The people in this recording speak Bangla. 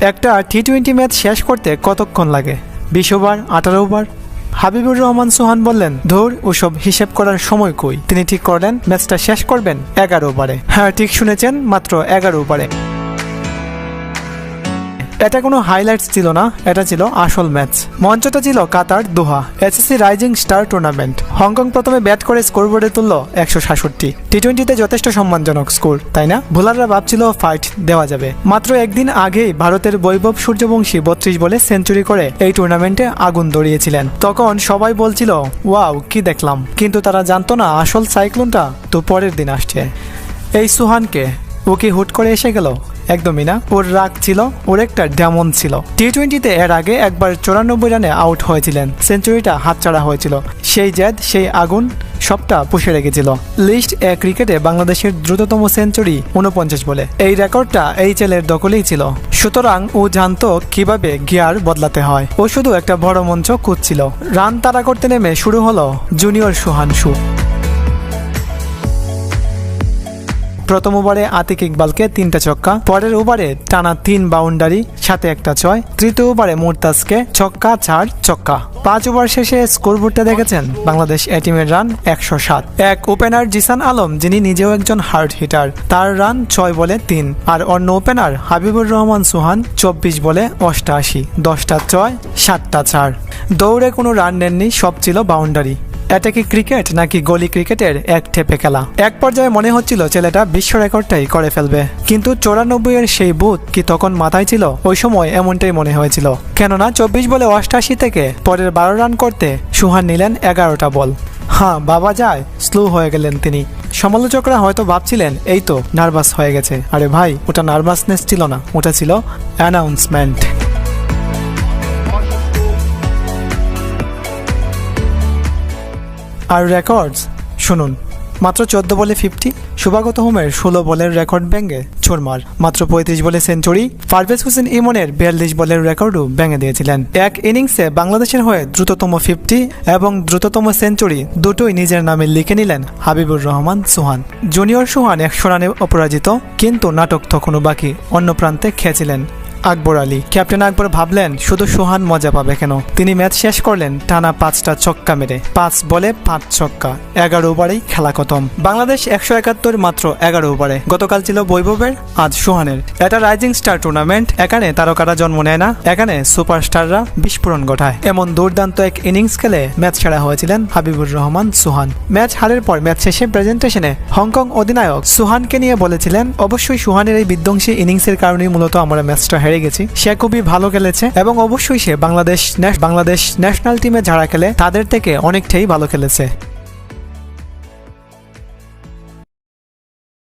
একটা টি টোয়েন্টি ম্যাচ শেষ করতে কতক্ষণ লাগে? বিশ ওভার আঠারো ওভার হাবিবুর রহমান সোহান বললেন, ধর, ওসব হিসেব করার সময় কই? তিনি ঠিক করলেন ম্যাচটা শেষ করবেন এগারো ওভারে। হ্যাঁ ঠিক শুনেছেন, মাত্র এগারো ওভারে। এটা কোনো হাইলাইটস ছিল না, এটা ছিল আসল ম্যাচ মঞ্চটা ছিল Qatar Doha SSC rising star tournament Hong Kong প্রথমে ব্যাট করে স্কোর স্কোরবোর্ডে তুলল একশো সাতষট্টি। টি টোয়েন্টিতে যথেষ্ট সম্মানজনক স্কোর তাই না? ভোলাররা ভাবছিল ফাইট দেওয়া যাবে। মাত্র একদিন আগেই ভারতের বৈভব সূর্যবংশী বত্রিশ বলে সেঞ্চুরি করে এই টুর্নামেন্টে আগুন ধরিয়েছিলেন। তখন সবাই বলছিল, ওয়াও, কি দেখলাম। কিন্তু তারা জানতো না আসল সাইক্লোনটা তো পরের দিন আসছে। এই সুহানকে ও কি হুট করে এসে গেল? একদমই না। ওর রাগ ছিল, ওর একটা ডেমন ছিল। টি টোয়েন্টিতে এর আগে একবার চৌরানব্বই রানে আউট হয়েছিলেন। সেঞ্চুরিটা হাতছাড়া হয়েছিল। সেই জেদ, সেই আগুন সবটা পুষে রেখেছিল। লিস্ট এ ক্রিকেটে বাংলাদেশের দ্রুততম সেঞ্চুরি উনপঞ্চাশ বলে। এই রেকর্ডটা এই ছেলের দখলেই ছিল। সুতরাং ও জানতো কীভাবে গিয়ার বদলাতে হয়। ও শুধু একটা বড় মঞ্চ খুঁজছিল। রান তাড়া করতে নেমে শুরু হলো জুনিয়র সুহান প্রথম ওভারে আতিক ইকবালকে তিনটা ছক্কা, পরের ওভারে টানা তিন বাউন্ডারি, সাথে একটা ছয়। তৃতীয় ওভারে মুরতাজকে ছক্কা, চার ছক্কা। পাঁচ ওভার শেষে স্কোরবোর্ডটা দেখেছেন বাংলাদেশ এ রান একশো সাত। এক ওপেনার জিসান আলম, যিনি নিজেও একজন হার্ড হিটার, তার রান ছয় বলে তিন। আর অন্য ওপেনার হাবিবুর রহমান সুহান, চব্বিশ বলে অষ্টাশি। দশটা ছয়, সাতটা চার। দৌড়ে কোনো রান নেননি, সব ছিল বাউন্ডারি। এটা কি ক্রিকেট নাকি গলি ক্রিকেটের এক ঠেপে খেলা? এক পর্যায়ে মনে হচ্ছিল ছেলেটা বিশ্ব রেকর্ডটাই করে ফেলবে। কিন্তু চৌরানব্বই এর সেই বুথ কি তখন মাথায় ছিল? ওই সময় এমনটাই মনে হয়েছিল। কেননা চব্বিশ বলে অষ্টাশি থেকে পরের বারো রান করতে সুহান নিলেন এগারোটা বল। হ্যাঁ বাবা যায়, স্লো হয়ে গেলেন তিনি। সমালোচকরা হয়তো ভাবছিলেন, এই তো, নার্ভাস হয়ে গেছে। আরে ভাই, ওটা নার্ভাসনেস ছিল না, ওটা ছিল অ্যানাউন্সমেন্ট। আর রেকর্ডস শুনুন। মাত্র চোদ্দ বলে ফিফটি শুভাগত হোমের ষোলো বলের রেকর্ড ভেঙে চোরমার মাত্র পঁয়ত্রিশ বলে সেঞ্চুরি পারভেজ হোসেন ইমনের বিয়াল্লিশ বলের রেকর্ডও ভেঙে দিয়েছিলেন। এক ইনিংসে বাংলাদেশের হয়ে দ্রুততম ফিফটি এবং দ্রুততম সেঞ্চুরি দুটোই নিজের নামে লিখে নিলেন হাবিবুর রহমান সুহান। জুনিয়র সুহান একশো রানে অপরাজিত, কিন্তু নাটক তখনও বাকি, অন্য প্রান্তে খেয়েছিলেন। আকবর আলী। ক্যাপ্টেন আকবর ভাবলেন, শুধু সোহান মজা পাবে কেন? তিনি ম্যাচ শেষ করলেন, টানা পাঁচটা ছক্কা মেরে। পাঁচ বলে পাঁচ ছক্কা। এগারো ওভারেই খেলা খতম। বাংলাদেশ একশো একাত্তর মাত্র এগারো ওভারে। গতকাল ছিল বৈভবের, আজ সোহানের। এটা রাইজিং স্টার টুর্নামেন্ট। এখানে তারকারা জন্ম নেয় না। এখানে সুপারস্টাররা বিস্ফোরণ ঘটায়। এমন দুর্দান্ত এক ইনিংস খেলে ম্যাচ সেরা হয়েছিলেন হাবিবুর রহমান, সুহান। ম্যাচ হারের পর ম্যাচ শেষে প্রেজেন্টেশনে হংকং অধিনায়ক সুহানকে নিয়ে বলেছিলেন, অবশ্যই সুহানের এই বিধ্বংসী ইনিংসের কারণেই মূলত আমরা ম্যাচটা হেরে গেছি। সে খুবই ভালো খেলেছে এবং অবশ্যই সে বাংলাদেশ বাংলাদেশ ন্যাশনাল টিমে যারা খেলে তাদের থেকে অনেকটাই ভালো খেলেছে।